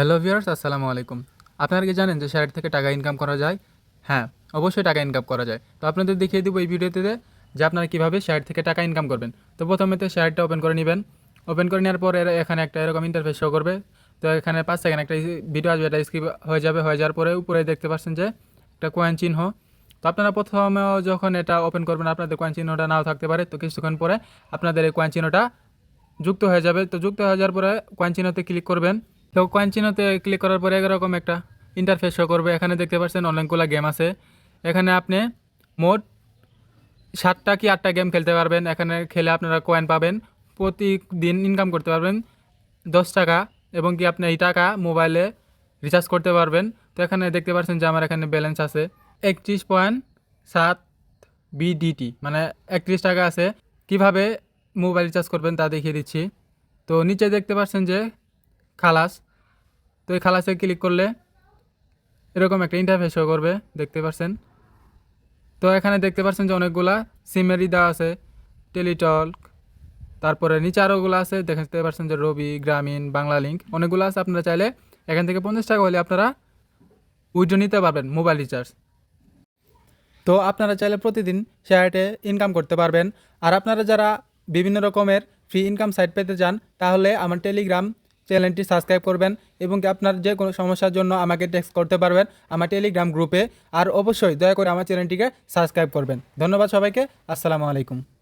Hello viewers আসসালামু আলাইকুম। আপনারা কি জানেন যে শেয়ার থেকে টাকা ইনকাম করা যায়? হ্যাঁ অবশ্যই টাকা ইনকাম করা যায়। তো আপনাদের দেখিয়ে দেবো এই ভিডিওতে যে আপনারা কীভাবে শেয়ার থেকে টাকা ইনকাম করবেন। তো প্রথমে তো শেয়ারটা ওপেন করে নেবেন। ওপেন করে নেওয়ার পর এখানে একটা এরকম ইন্টারফেস শো করবে। তো এখানে পাঁচ সেকেন্ড একটা ভিডিও আসবে, এটা স্কিপ হয়ে যাবে, হয়ে যাওয়ার পরে উপরে দেখতে পাচ্ছেন যে একটা কয়েন চিহ্ন। তো আপনারা প্রথমে যখন এটা ওপেন করবেন, আপনাদের কয়েন চিহ্নটা নাও থাকতে পারে। তো কিছুক্ষণ পরে আপনাদের এই কয়েন চিহ্নটা যুক্ত হয়ে যাবে। তো যুক্ত হয়ে যাওয়ার পরে কয়েন চিহ্নতে ক্লিক করবেন। তো কয়েন চিহ্নতে ক্লিক করার পরে এরকম একটা ইন্টারফেস শো করবে। এখানে দেখতে পাচ্ছেন অনেকগুলো গেম আছে। এখানে আপনি মোট সাতটা কি আটটা গেম খেলতে পারবেন। এখানে খেলে আপনারা কয়েন পাবেন। প্রতিদিন ইনকাম করতে পারবেন দশ টাকা এবং কি আপনি এই টাকা মোবাইলে রিচার্জ করতে পারবেন। তো এখানে দেখতে পাচ্ছেন যে আমার এখানে ব্যালেন্স আছে। একত্রিশ পয়েন্ট সাত বিডিটি মানে একত্রিশ টাকা আছে। কীভাবে মোবাইল রিচার্জ করবেন তা দেখিয়ে দিচ্ছি। তো নিচে দেখতে পাচ্ছেন যে খালাস। তো এই খালাসে ক্লিক করলে এরকম একটা ইন্টারফেস শো করবে, দেখতে পাচ্ছেন তো এখানে দেখতে পাচ্ছেন যে অনেকগুলা সিমেরই দেওয়া আছে, টেলিটক, তারপরে নিচে আরোগুলো আছে, দেখতে পাচ্ছেন যে রবি, গ্রামীণ, বাংলা লিঙ্ক অনেকগুলো আছে। আপনারা চাইলে এখান থেকে পঞ্চাশ টাকা হলে আপনারা উইড্রো নিতে পারবেন মোবাইল রিচার্জ তো আপনারা চাইলে প্রতিদিন শেয়ারটে ইনকাম করতে পারবেন। আর আপনারা যারা বিভিন্ন রকমের ফ্রি ইনকাম সাইট পেতে চান, তাহলে আমার টেলিগ্রাম চ্যানেলটি সাবস্ক্রাইব করবেন এবং আপনার যে কোনো সমস্যার জন্য আমাকে টেক্সট করতে পারবেন আমার টেলিগ্রাম গ্রুপে আর অবশ্যই দয়া করে আমার চ্যানেলটিকে সাবস্ক্রাইব করবেন। ধন্যবাদ সবাইকে। আসসালামু আলাইকুম।